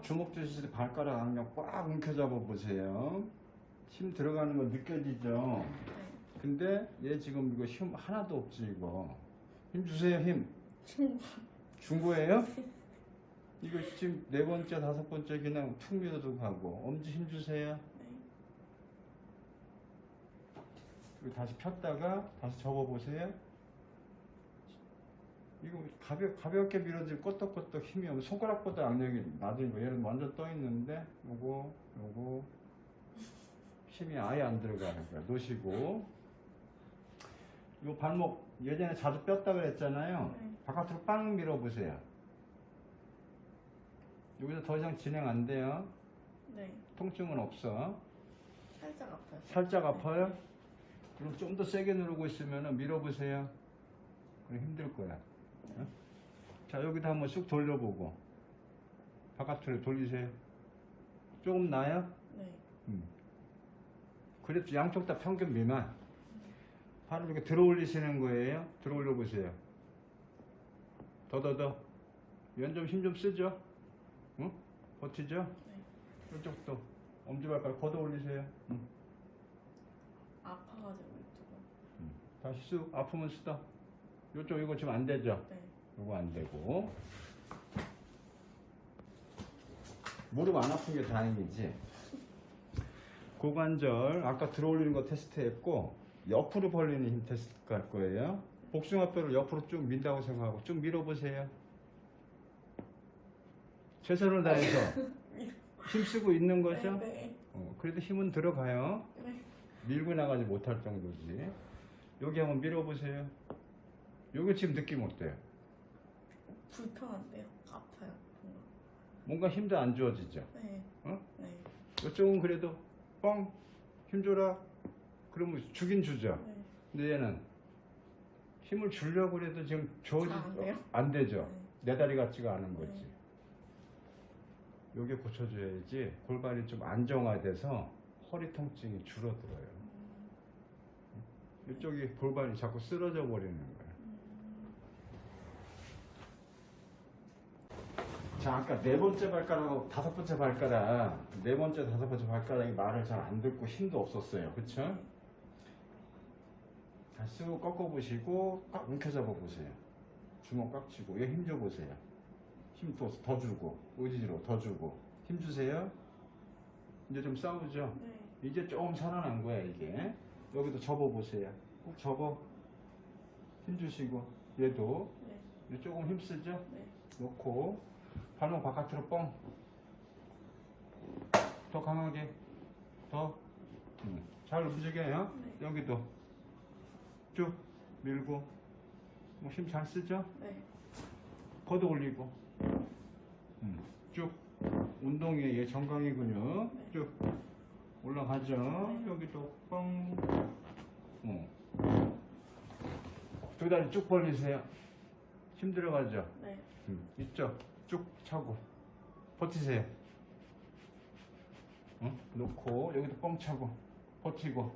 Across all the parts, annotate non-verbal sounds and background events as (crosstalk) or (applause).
그죠? 주먹 주실 때 발가락 악력 꽉 움켜잡아 보세요. 힘 들어가는 거 느껴지죠? 네. 근데 얘 지금 이거 힘 하나도 없지 이거. 힘 주세요 힘. 준 거예요? 이거 지금 네 번째 다섯 번째 그냥 툭 밀어도 가고 엄지 힘 주세요. 네. 그리고 다시 폈다가 다시 접어 보세요. 이거 가볍, 가볍게 밀어도 껐덕껐덕 힘이 없어. 손가락보다 악력이 낮은 거. 얘는 완전 떠 있는데, 요거, 요거, 힘이 아예 안 들어가는 거야. 놓으시고. 요 발목, 예전에 자주 뺐다 그랬잖아요. 네. 바깥으로 빵 밀어보세요. 여기서 더 이상 진행 안 돼요. 네. 통증은 없어. 살짝 아파요. 살짝 아파요? 그럼 좀 더 세게 누르고 있으면 밀어보세요. 그럼 힘들 거야. 어? 자, 여기도 한번 쑥 돌려보고. 바깥으로 돌리세요. 조금 나요? 네. 음. 그래도 양쪽 다 평균 미만. 팔을 이렇게 들어 올리시는 거예요. 들어 올려 보세요. 더, 더, 더. 이건 좀힘 좀 쓰죠? 응? 버티죠? 네. 이쪽도. 엄지발가락 걷어 올리세요. 응. 아파가지고 이쪽은. 다시 쑥 아프면 쓰다. 요쪽 이거 지금 안 되죠? 네. 이거 안 되고. 무릎 안 아픈 게 다행이지. 고관절 아까 들어올리는 거 테스트했고 옆으로 벌리는 힘 테스트 할 거예요. 복숭아뼈를 옆으로 쭉 민다고 생각하고 쭉 밀어보세요. 최선을 다해서 (laughs) 힘 쓰고 있는 거죠? 네. 네. 어, 그래도 힘은 들어가요. 네. 밀고 나가지 못할 정도지. 여기 한번 밀어보세요. 여기 지금 느낌 어때요? 불편한데요. 아파요. 뭔가. 뭔가 힘도 안 주어지죠? 네. 어? 네. 이쪽은 그래도 뻥 힘 줘라 그러면 주긴 주죠. 네. 근데 얘는 힘을 주려고 그래도 지금 줘지 아, 안 돼요? 안 되죠. 네. 내 다리 같지가 않은 거지. 네. 요게 고쳐줘야지 골반이 좀 안정화돼서 허리 통증이 줄어들어요. 이쪽이 골반이 자꾸 쓰러져 버리는 거예요. 자, 아까 네 번째 발가락하고 다섯 번째 발가락, 네 번째, 다섯 번째 발가락이 말을 잘 안 듣고 힘도 없었어요. 그쵸? 다시 쑥 꺾어 보시고, 꽉 움켜잡아 보세요. 주먹 꽉 쥐고, 얘 힘 줘 보세요. 힘 더, 더 주고, 의지로 더 주고, 힘 주세요. 이제 좀 싸우죠? 네. 이제 조금 살아난 거야, 이게. 여기도 접어 보세요. 꼭 접어. 힘 주시고, 얘도. 네. 조금 힘 쓰죠? 네. 놓고 발목 바깥으로 뻥. 더 강하게. 더. 음, 잘 움직여요. 네. 여기도 쭉 밀고 뭐 힘 잘 쓰죠? 네. 걷어 올리고 음, 쭉 운동이 얘 정강이 근육 네. 쭉 올라가죠. 네. 여기도 뻥. 어. 두 다리 쭉 벌리세요. 힘 들어가죠? 네. 음, 이쪽 쭉 차고 버티세요. 어? 놓고 여기도 뻥 차고 버티고.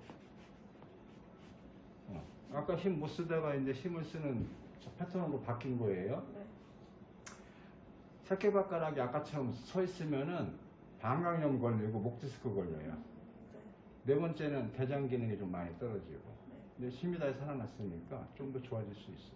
어. 아까 힘 못 쓰다가 이제 힘을 쓰는 저 패턴으로 바뀐 거예요. 네. 새끼발가락이 아까처럼 서 있으면은 방광염 걸리고 목 디스크 걸려요. 네. 네 번째는 대장 기능이 좀 많이 떨어지고. 네. 근데 힘이 다시 살아났으니까 좀 더 좋아질 수 있어요.